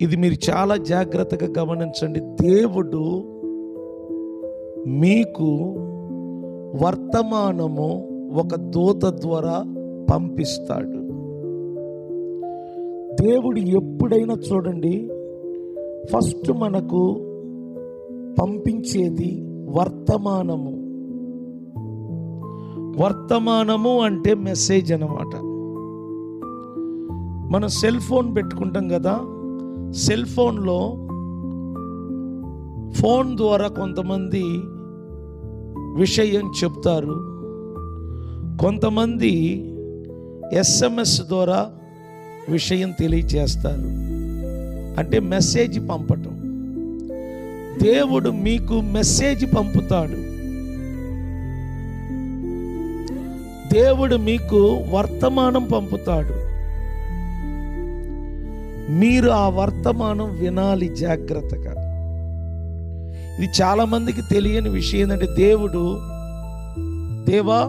ఇది మీరు చాలా జాగ్రత్తగా గమనించండి. దేవుడు మీకు వర్తమానము ఒక దూత ద్వారా పంపిస్తాడు. దేవుడు ఎప్పుడైనా చూడండి ఫస్ట్ మనకు పంపించేది వర్తమానము. వర్తమానము అంటే మెసేజ్ అన్నమాట. మనం సెల్ ఫోన్ పెట్టుకుంటాం కదా సెల్ ఫోన్లో ఫోన్ ద్వారా కొంతమంది విషయం చెప్తారు. కొంతమంది ఎస్ఎంఎస్ ద్వారా విషయం తెలియచేస్తారు అంటే మెసేజ్ పంపటం. దేవుడు మీకు మెసేజ్ పంపుతాడు. దేవుడు మీకు వర్తమానం పంపుతాడు. మీరు ఆ వర్తమానం వినాలి జాగ్రత్తగా. ఇది చాలా మందికి తెలియని విషయం ఏంటంటే దేవుడు దేవా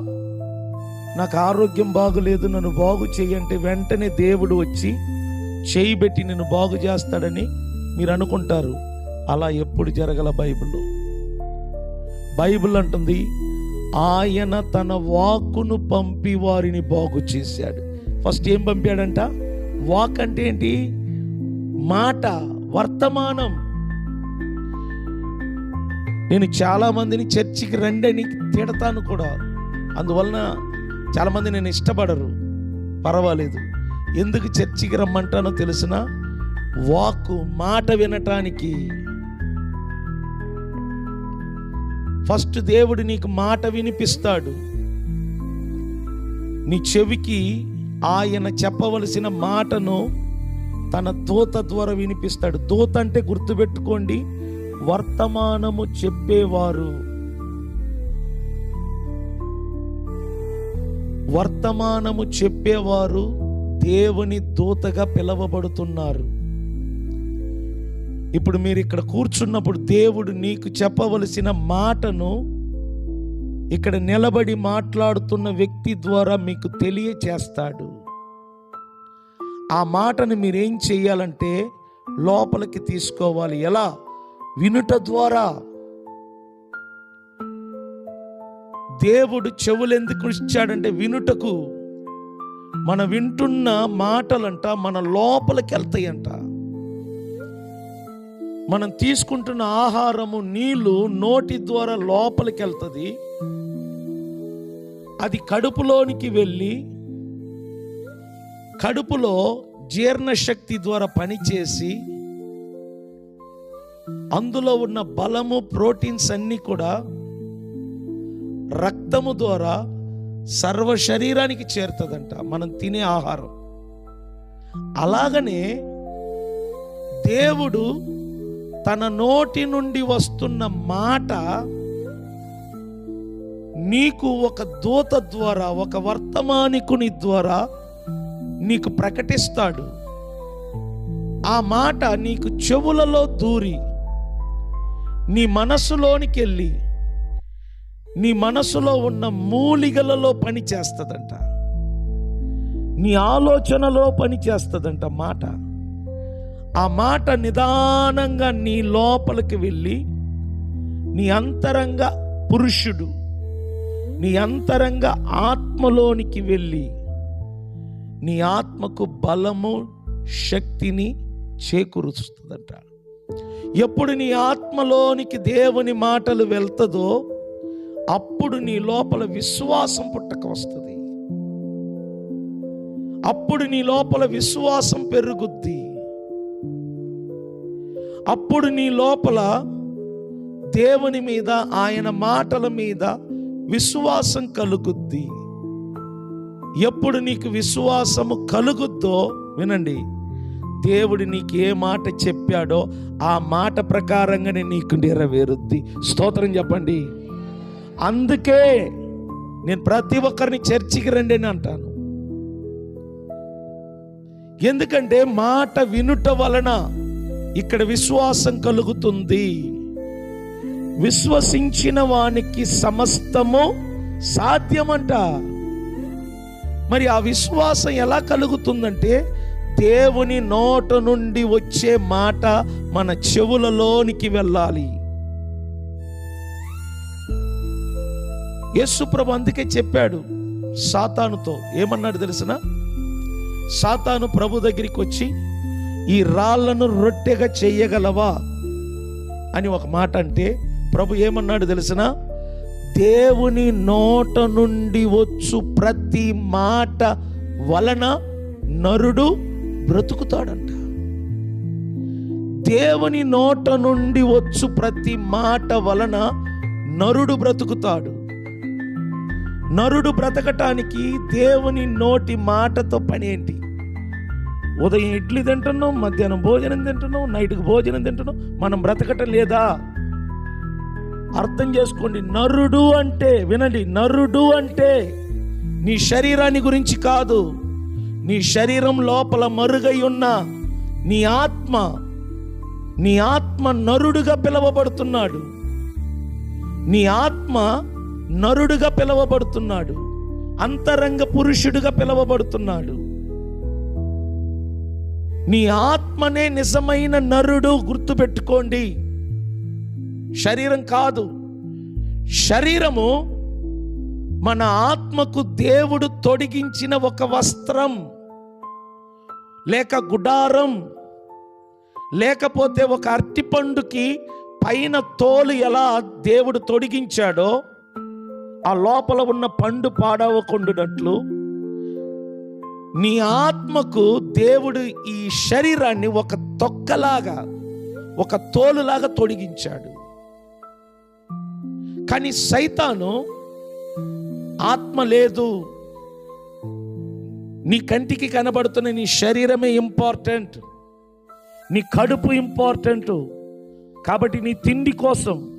నాకు ఆరోగ్యం బాగులేదు నన్ను బాగు చేయంటే వెంటనే దేవుడు వచ్చి చేయి పెట్టి బాగు చేస్తాడని మీరు అనుకుంటారు. అలా ఎప్పుడు జరగల బైబిల్లో? బైబిల్ అంటుంది ఆయన తన వాక్కును పంపి వారిని బాగు చేశాడు. ఫస్ట్ ఏం పంపాడంట? వాక్ అంటే ఏంటి? మాట వర్తమానం. నేను చాలా మందిని చర్చికి రండి అని తిడతాను కూడా. అందువలన చాలా మంది నేను ఇష్టపడరు. పర్వాలేదు. ఎందుకు చర్చికి రమ్మంటానో తెలిసిన వాక్కు మాట వినటానికి. ఫస్ట్ దేవుడు నీకు మాట వినిపిస్తాడు. నీ చెవికి ఆయన చెప్పవలసిన మాటను తన దూత ద్వారా వినిపిస్తాడు. దూత అంటే గుర్తుపెట్టుకోండి వర్తమానము చెప్పేవారు. వర్తమానము చెప్పేవారు దేవుని దూతగా పిలవబడుతున్నారు. ఇప్పుడు మీరు ఇక్కడ కూర్చున్నప్పుడు దేవుడు నీకు చెప్పవలసిన మాటను ఇక్కడ నిలబడి మాట్లాడుతున్న వ్యక్తి ద్వారా మీకు తెలియచేస్తాడు. ఆ మాటను మీరేం చేయాలంటే లోపలికి తీసుకోవాలి. ఎలా? వినుట ద్వారా. దేవుడు చెవులు ఎందుకు ఇచ్చాడంటే వినుటకు. మన వింటున్న మాటలంట మన లోపలికి వెళ్తాయంట. మనం తీసుకుంటున్న ఆహారము నీళ్ళు నోటి ద్వారా లోపలికి వెళ్తుంది. అది కడుపులోనికి వెళ్ళి కడుపులో జీర్ణశక్తి ద్వారా పనిచేసి అందులో ఉన్న బలము ప్రోటీన్స్ అన్నీ కూడా రక్తము ద్వారా సర్వ శరీరానికి చేరుతుందంట. మనం తినే ఆహారం. అలాగనే దేవుడు తన నోటి నుండి వస్తున్న మాట నీకు ఒక దూత ద్వారా ఒక వర్తమానికుని ద్వారా నీకు ప్రకటిస్తాడు. ఆ మాట నీకు చెవులలో దూరి నీ మనసులోనికి వెళ్ళి నీ మనసులో ఉన్న మూలిగలలో పని చేస్తుందంట. నీ ఆలోచనలో పని చేస్తుందంట మాట. ఆ మాట నిదానంగా నీ లోపలికి వెళ్ళి నీ అంతరంగ పురుషుడు నీ అంతరంగ ఆత్మలోనికి వెళ్ళి నీ ఆత్మకు బలము శక్తిని చేకూరుస్తుందంట. ఎప్పుడు నీ ఆత్మలోనికి దేవుని మాటలు వెళ్తుందో అప్పుడు నీ లోపల విశ్వాసం పుట్టక వస్తుంది. అప్పుడు నీ లోపల విశ్వాసం పెరుగుద్ది. అప్పుడు నీ లోపల దేవుని మీద ఆయన మాటల మీద విశ్వాసం కలుగుద్ది. ఎప్పుడు నీకు విశ్వాసము కలుగుద్దో వినండి. దేవుడు నీకు ఏ మాట చెప్పాడో ఆ మాట ప్రకారంగానే నీకు నెరవేరుద్ది. స్తోత్రం చెప్పండి. అందుకే నేను ప్రతి ఒక్కరిని చర్చికి రండి అని అంటాను. ఎందుకంటే మాట వినుట వలన ఇక్కడ విశ్వాసం కలుగుతుంది. విశ్వసించిన వానికి సమస్తము సాధ్యమంట. మరి ఆ విశ్వాసం ఎలా కలుగుతుందంటే దేవుని నోట నుండి వచ్చే మాట మన చెవులలోనికి వెళ్ళాలి. యేసుప్రభు అందుకే చెప్పాడు సాతానుతో ఏమన్నాడు తెలిసిన? సాతాను ప్రభు దగ్గరికి వచ్చి ఈ రాళ్ళను రొట్టెగా చెయ్యగలవా అని ఒక మాట అంటే ప్రభు ఏమన్నాడు తెలిసినా? దేవుని నోట నుండి వచ్చు ప్రతి మాట వలన నరుడు బ్రతుకుతాడంట. దేవుని నోట నుండి వచ్చు ప్రతి మాట వలన నరుడు బ్రతుకుతాడు. నరుడు బ్రతకటానికి దేవుని నోటి మాటతో పని ఏంటి? ఉదయం ఇడ్లీ తింటున్నాం మధ్యాహ్నం భోజనం తింటున్నాం నైట్కి భోజనం తింటున్నాం మనం బ్రతకట లేదా? అర్థం చేసుకోండి. నరుడు అంటే వినండి నరుడు అంటే నీ శరీరాన్ని గురించి కాదు. నీ శరీరం లోపల మరుగై ఉన్న నీ ఆత్మ నీ ఆత్మ నరుడుగా పిలువబడుతున్నాడు. నీ ఆత్మ నరుడుగా పిలువబడుతున్నాడు. అంతరంగ పురుషుడుగా పిలువబడుతున్నాడు. నీ ఆత్మనే నిజమైన నరుడు గుర్తుపెట్టుకోండి. శరీరం కాదు. శరీరము మన ఆత్మకు దేవుడు తొడిగించిన ఒక వస్త్రం లేక గుడారం లేకపోతే ఒక అరటిపండుకి పైన తోలు ఎలా దేవుడు తొడిగించాడో ఆ లోపల ఉన్న పండు పాడవకుండునట్లు నీ ఆత్మకు దేవుడు ఈ శరీరాన్ని ఒక తొక్కలాగా ఒక తోలులాగా తొడిగించాడు. కానీ సైతాను ఆత్మ లేదు. నీ కంటికి కనబడుతున్న నీ శరీరమే ఇంపార్టెంట్ నీ కడుపు ఇంపార్టెంట్ కాబట్టి నీ తిండి కోసం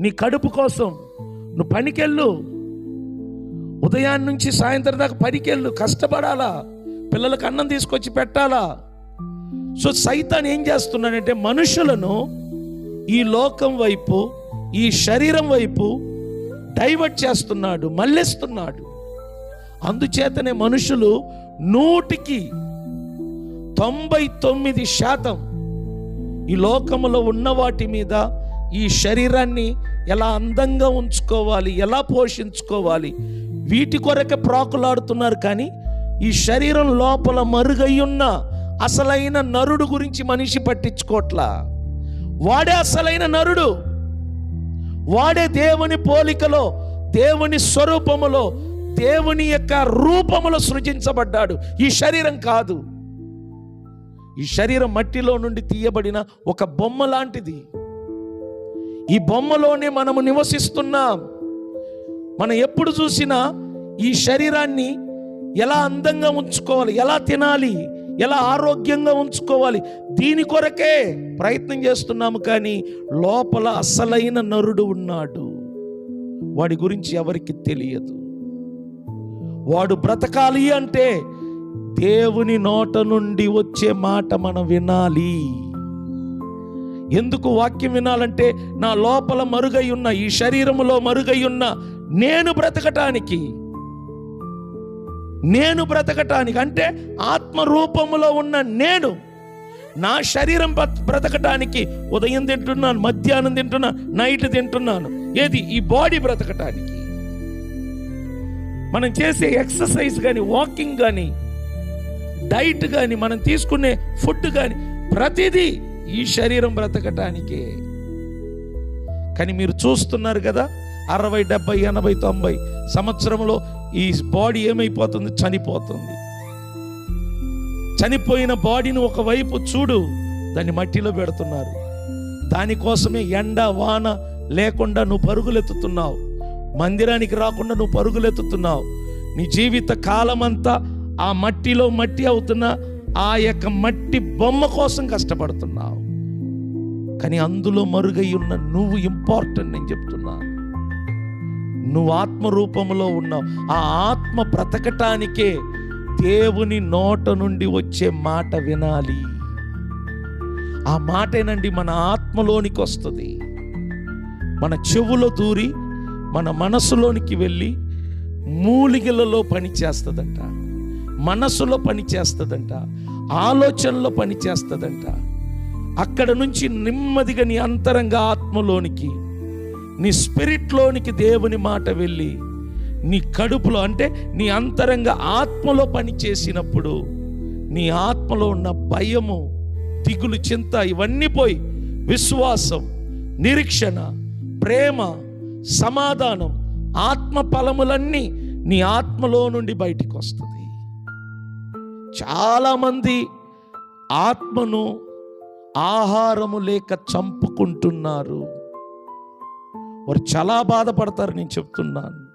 నీ కడుపు కోసం నువ్వు పనికెళ్ళు. ఉదయాన్నే నుంచి సాయంత్రం దాకా పనికెళ్ళు. కష్టపడాలా? పిల్లలకు అన్నం తీసుకొచ్చి పెట్టాలా? సో సైతాన్ ఏం చేస్తున్నాడంటే మనుషులను ఈ లోకం వైపు ఈ శరీరం వైపు డైవర్ట్ చేస్తున్నాడు మళ్ళిస్తున్నాడు. అందుచేతనే మనుషులు నూటికి తొంభై తొమ్మిది శాతం ఈ లోకములో ఉన్న వాటి మీద ఈ శరీరాన్ని ఎలా అందంగా ఉంచుకోవాలి ఎలా పోషించుకోవాలి వీటి కొరకే ప్రాకులాడుతున్నారు కానీ ఈ శరీరం లోపల మరుగయ్యున్న అసలైన నరుడు గురించి మనిషి పట్టించుకోట్లా. వాడే అసలైన నరుడు. వాడే దేవుని పోలికలో దేవుని స్వరూపములో దేవుని యొక్క రూపములో సృజించబడ్డాడు. ఈ శరీరం కాదు. ఈ శరీరం మట్టిలో నుండి తీయబడిన ఒక బొమ్మ లాంటిది. ఈ బొమ్మలోనే మనము నివసిస్తున్నాం. మనం ఎప్పుడు చూసినా ఈ శరీరాన్ని ఎలా అందంగా ఉంచుకోవాలి ఎలా తినాలి ఎలా ఆరోగ్యంగా ఉంచుకోవాలి? దీని కొరకే ప్రయత్నం చేస్తున్నాము కానీ లోపల అసలైన నరుడు ఉన్నాడు. వాడి గురించి ఎవరికి తెలియదు. వాడు బ్రతకాలి అంటే దేవుని నోట నుండి వచ్చే మాట మనం వినాలి. ఎందుకు వాక్యం వినాలంటే నా లోపల మరుగై ఉన్న ఈ శరీరములో మరుగై ఉన్న నేను బ్రతకటానికి నేను బ్రతకటానికి అంటే ఆత్మరూపములో ఉన్న నేను నా శరీరం బ్రత- బ్రతకటానికి ఉదయం తింటున్నాను మధ్యాహ్నం తింటున్నాను నైట్ తింటున్నాను. ఏది? ఈ బాడీ బ్రతకటానికి. మనం చేసే ఎక్సర్సైజ్ కానీ వాకింగ్ కానీ డైట్ కానీ మనం తీసుకునే ఫుడ్ కానీ ప్రతిదీ ఈ శరీరం బ్రతకటానికే. కానీ మీరు చూస్తున్నారు కదా అరవై డెబ్బై ఎనభై తొంభై సంవత్సరంలో ఈ బాడీ ఏమైపోతుంది? చనిపోతుంది. చనిపోయిన బాడీని ఒకవైపు చూడు దాన్ని మట్టిలో పెడుతున్నారు. దానికోసమే ఎండ వాన లేకుండా నువ్వు పరుగులెత్తుతున్నావు. మందిరానికి రాకుండా నువ్వు పరుగులెత్తుతున్నావు. నీ జీవిత కాలమంతా ఆ మట్టిలో మట్టి అవుతున్న ఆ యొక్క మట్టి బొమ్మ కోసం కష్టపడుతున్నావు. కానీ అందులో మరుగై ఉన్న నువ్వు ఇంపార్టెంట్ నేను చెప్తున్నాను నువ్వు ఆత్మ రూపంలో ఉన్నావు. ఆ ఆత్మ బ్రతకటానికే దేవుని నోట నుండి వచ్చే మాట వినాలి. ఆ మాటేనండి మన ఆత్మలోనికి వస్తుంది. మన చెవులో దూరి మన మనసులోనికి వెళ్ళి మూలికలలో పనిచేస్తుందంట మనసులో పని చేస్తుందంట. ఆలోచనలో పని చేస్తుందంట. అక్కడ నుంచి నెమ్మదిగా నీ అంతరంగ ఆత్మలోనికి నీ స్పిరిట్లోనికి దేవుని మాట వెళ్ళి నీ కడుపులో అంటే నీ అంతరంగ ఆత్మలో పని చేసినప్పుడు నీ ఆత్మలో ఉన్న భయము దిగులు చింత ఇవన్నీ పోయి విశ్వాసం నిరీక్షణ ప్రేమ సమాధానం ఆత్మ ఫలములన్నీ నీ ఆత్మలో నుండి బయటికి వస్తుంది. చాలామంది ఆత్మను ఆహారము లేక చంపుకుంటున్నారు. వారు చాలా బాధపడతారు నేను చెప్తున్నాను.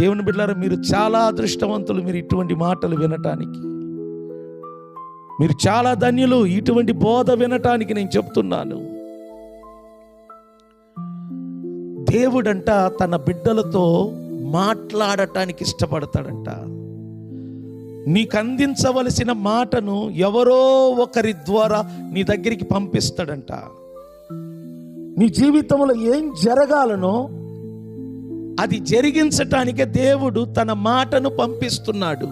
దేవుని బిడ్డారా మీరు చాలా అదృష్టవంతులు మీరు ఇటువంటి మాటలు వినటానికి. మీరు చాలా ధన్యులు ఇటువంటి బోధ వినటానికి నేను చెప్తున్నాను. దేవుడంట తన బిడ్డలతో మాట్లాడటానికి ఇష్టపడతాడంట. నీకు అందించవలసిన మాటను ఎవరో ఒకరి ద్వారా నీ దగ్గరికి పంపిస్తాడంట. నీ జీవితంలో ఏం జరగాలనో అది జరిగించటానికే దేవుడు తన మాటను పంపిస్తున్నాడు.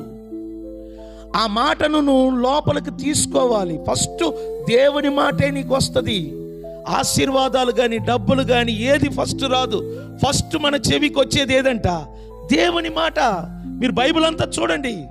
ఆ మాటను నువ్వు లోపలికి తీసుకోవాలి. ఫస్ట్ దేవుని మాటే నీకు వస్తుంది. ఆశీర్వాదాలు కానీ డబ్బులు కానీ ఏది ఫస్ట్ రాదు. ఫస్ట్ మన చెవికి వచ్చేది ఏదంట? దేవుని మాట. మీరు బైబిల్ అంతా చూడండి.